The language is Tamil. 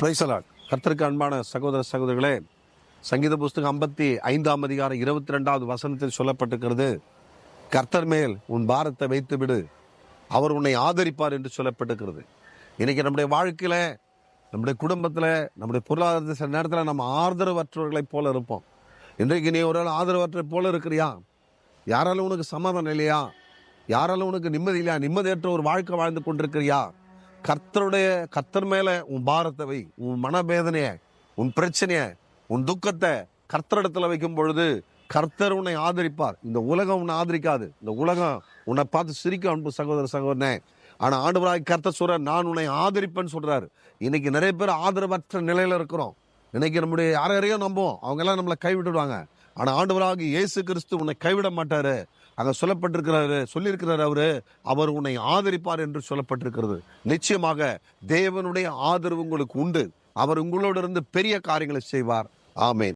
பிரைசலாட் கர்த்தருக்கு அன்பான சகோதர சகோதரிகளே சங்கீத புஸ்தகம் ஐம்பத்தி ஐந்தாம் அதிகாரம் இருபத்தி ரெண்டாவது வசனத்தில் சொல்லப்பட்டிருக்கிறது கர்த்தர் மேல் உன் பாரத்தை வைத்து விடு அவர் உன்னை ஆதரிப்பார் என்று சொல்லப்பட்டிருக்கிறது. இன்னைக்கு நம்முடைய வாழ்க்கையில் நம்முடைய குடும்பத்தில் நம்முடைய பொருளாதாரத்தை சில நேரத்தில் நம்ம ஆதரவற்றவர்களைப் போல இருப்போம். இன்றைக்கு நீ ஒரு ஆள் ஆதரவற்றை போல இருக்கிறியா? யாராலும் உனக்கு சமாதானம் இல்லையா? யாராலும் உனக்கு நிம்மதி இல்லையா? நிம்மதியற்ற ஒரு வாழ்க்கை வாழ்ந்து கொண்டிருக்கிறியா? கர்த்தருடைய கர்த்தர் மேல உன் பாரத்தை வை உன் மனவேதனைய உன் பிரச்சனைய உன் துக்கத்தை கர்த்தரிடத்துல வைக்கும் பொழுது கர்த்தர் உன்னை ஆதரிப்பார். இந்த உலகம் உன்னை ஆதரிக்காது. இந்த உலகம் உன்னை பார்த்து சிரிக்கும் அன்பு சகோதர சகோதரனே. ஆனா ஆண்டவராய் கர்த்தர் சொல்ற நான் உன்னை ஆதரிப்பேன்னு சொல்றாரு. இன்னைக்கு நிறைய பேர் ஆதரவற்ற நிலையில இருக்கிறோம். இன்னைக்கு நம்முடைய யாரையும் நம்புவோம். அவங்க எல்லாம் நம்மளை கைவிட்டுடுவாங்க. ஆனால் ஆண்டவராக இயேசு கிறிஸ்து உன்னை கைவிட மாட்டாரு. அங்கே சொல்லப்பட்டிருக்கிறாரு சொல்லியிருக்கிறார் அவரு. அவர் உன்னை ஆதரிப்பார் என்று சொல்லப்பட்டிருக்கிறது. நிச்சயமாக தேவனுடைய ஆதரவு உங்களுக்கு உண்டு. அவர் உங்களோட இருந்து பெரிய காரியங்களை செய்வார். ஆமேன்.